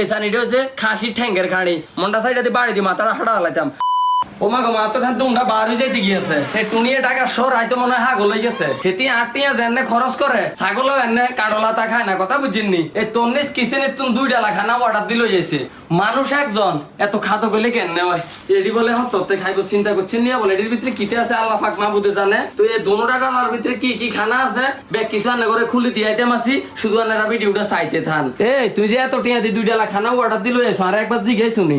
এই সানিটা হচ্ছে খাসি ঠ্যাঙ্গের খাড়ি। মন্ডা সাইডে দিয়ে বাড়ি দিয়ে মাথাটা হাঁটা হালাইতাম বার হয়ে যাইতে গিয়েছে। টুনিয়ে টাকা সর হয়তো মনে হয় হাগল হয়ে গেছে। যেনে খরচ করে এনে খায় না, কথা বুঝিনি তন্নিস দুই ডালা খানা অর্ডার দিল যাইছে। মানুষ একজন, এত খাতো গেলে কেন এডি বলে হ্যাঁ তোতে খাইবো, চিন্তা করছেন নিয়ে বলে এটির ভিতরে কিতে আছে, আল্লাহ পাক মাহবুদে জানে। তো এই দোনোটা ডালার ভিতরে কি কি খানা আছে? ব্যাগ কিছু আনে করে খুলে দিয়ে আইতে মাসি শুধু আনারা ভিডিওটা চাইতে থান। এই, তুই যে এত টিয়া দি দুই ডালা খানা অর্ডার দিল যাইছো, আর একবার জিজ্ঞেস শুনি।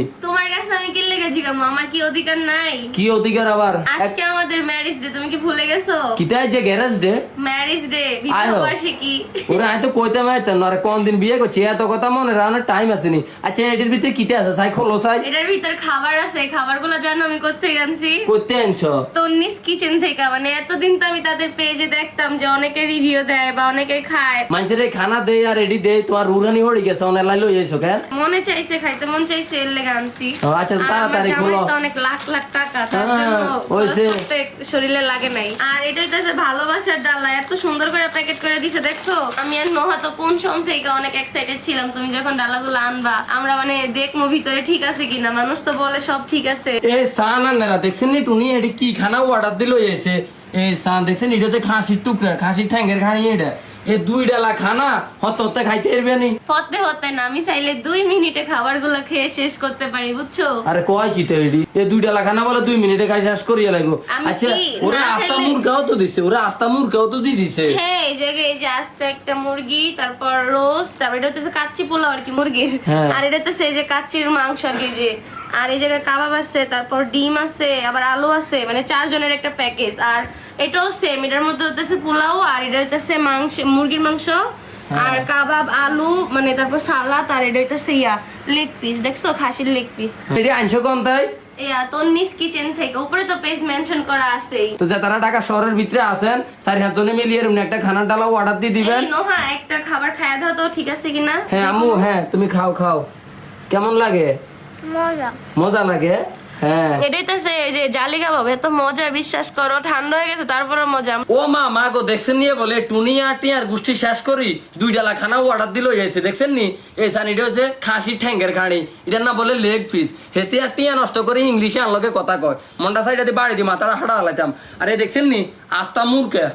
তোমার কাছে আমি কি লেগেছি কামু আমার কি অধিকার নাই? কি অধিকার আবার? আজকে আমাদের ম্যারেজ ডে তুমি কি ভুলে গেছো? কিতায় যে গ্যারেজ ডে ম্যারেজ ডে আয়ো। বিবাহ বার্ষিকী তো কইতে মাইতে না কোন দিন বিয়ে করছি? এত কথা মনে রাখানোর টাইম আছে নি। আচ্ছা এটির ভিতরে কিতে আছে? সাই খোলো সাই এটার ভিতর খাবার আছে। খাবারগুলো জানো আমি আনছি? করতে আনছো? তন্নিস কিচেন থেকে। মানে এতদিন তো আমি তাদের পেজে দেখতাম যে অনেকে রিভিউ দেয় বা অনেকে খায়। মানুষের খানা দেয় আর এডি দেয় তোমার রুরানি হড়ি গেছে অনেক লাই লই যাইছো কেন মনে চাইছে খাইতে মন চাইছে এর লেগে আনছি। আচ্ছা, তাড়াতাড়ি জামাই হলো। অনেক লাখ লাখ টাকা হ্যাঁ, হইছে। শরীরে লাগে নাই। আর এটা হইতাছে ভালোবাসার ডালা এত সুন্দর করে প্যাকেট করে দিছে দেখছ? আমি আর নোহা তো কোন সময় থেকে অনেক এক্সাইটেড ছিলাম তুমি যখন ডালাগুলো আনবা আমরা মানে দেখব ভিতরে ঠিক আছে কিনা মানুষ তো বলে সব ঠিক আছে। এই সান আন্নারা দেখছেন নি টুনি? এটা কি খানা অর্ডার দিল এই সান দেখছেন? এটা হচ্ছে খাসির টুকরা খাসির ঠ্যাঙ্গের খানি এটা। এই দুই ডালা খানা হত হতে খাইতে পারবে নি। হতে হতে না আমি চাইলে দুই মিনিটে খাবারগুলো খেয়ে শেষ করতে পারি বুঝছ? আরে কয় কি তো এডি? এই দুই ডালা খানা বলে দুই মিনিটে খাই শেষ করিয়া লাগবো আচ্ছা ওরা আস্তা মুরগাও তো দিছে ওরা আস্তা মুরগাও তো দিয়ে দিছে। হ্যাঁ এই জায়গায় এই যে আস্তে একটা মুরগি তারপর রোস্ট তারপর এটা হচ্ছে কাচ্চি পোলাও আর কি মুরগির। হ্যাঁ। আর এটা হচ্ছে এই যে কাচ্চির মাংস আর কি যে আর এই জায়গায় কাবাব আছে তারপর ডিম আছে আবার আলু আছে মানে চারজনের একটা প্যাকেজ। আর এটাও সেম এটার মধ্যে হতেছে পোলাও আর এটা হইতেছে মাংস মুরগির মাংস হ্যাঁ। আর কাবাব আলু মানে তারপর সালাদ আর এটা হইতেছে ইয়া লেগ পিস দেখছ? খাসির লেগ পিস এটি আনছো কোন তাই? তন্নিস কিচেন থেকে। উপরে তো পেজ মেনশন করা আছেই। তো যে তারা ঢাকা শহরের ভিতরে আছেন চারি হাতজনে মিলিয়ে এরকম একটা খানার ডালাও অর্ডার দিয়ে দিবেন। একটা খাবার দাও তো ঠিক আছে কিনা? হ্যাঁ আম্মু হ্যাঁ তুমি খাও খাও। কেমন লাগে? মজা। মজা লাগে? হ্যাঁ। এটাই তো সে যে জালি কাবাব এত মজা বিশ্বাস করো ঠান্ডা হয়ে গেছে তারপরে মজা। ও মা মা গো দেখছেন নিয়ে বলে? টুনি আটি আর গুষ্টি শেষ করি দুই ডালা খানা অর্ডার দিল যাইছে দেখছেন নি? এই সানিটা হচ্ছে খাসি ঠ্যাঙ্গের খাড়ি এটা না বলে লেগ পিস হেতে আর টিয়া নষ্ট করে ইংলিশে আনলোকে কথা কয়। মন্ডা সাইডে বাড়ি দিয়ে মাথাটা হাঁটা হালাইতাম। আর এই দেখছেন নি? আস্তা মুরকে।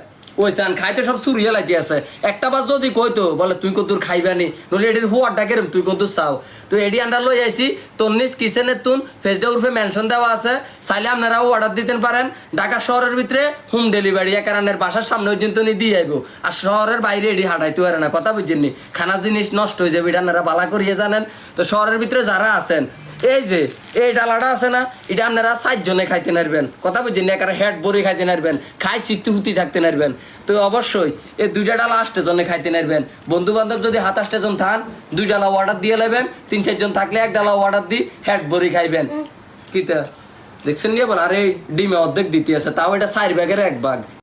ওই সান খাইতে সব সুরিয়ে লাগি আছে। একটা বাস যদি কইতো বলে, তুই কত খাইবানি নলে এটির হুয়ারটা কেরম তুই কত চাও? তো এডি আন্ডার লই আইছি, তন্নিস কিচেনের তুন, ফেসডে উর্ফে মেনশন দেওয়া আছে। চাইলে আপনারাও অর্ডার দিতে পারেন। ঢাকা শহরের ভিতরে হোম ডেলিভারি কারণের বাসার সামনে পর্যন্ত নি দিয়ে আইবো। আর শহরের বাইরে এডি হাঁটাইতে পারে না, কথা বুঝছেননি খানা জিনিস নষ্ট হয়ে যাবে, এটা আপনারা বালা করিয়ে জানেন। তো শহরের ভিতরে যারা আছেন এই যে এই ডালাটা আছে না এটা আপনারা চারজনে খাইতে নারবেন। কথা বুঝছেন একার হেড বড়ি খাইতে নারবেন খাই সিদ্ধি হুতি থাকতে নারবেন। তো অবশ্যই এই দুইটা ডালা আসতে জনে খাইতে নারবেন। বন্ধু বান্ধব যদি হাত আসতে জন থান দুই ডালা অর্ডার দিয়ে নেবেন তিন চারজন থাকলে এক ডালা অর্ডার দি হেড বড়ি খাইবেন। কিতা? দেখছেন নিয়ে বল আরে ডিমে অর্ধেক দিতে আছে তাও এটা চার ব্যাগের এক ভাগ।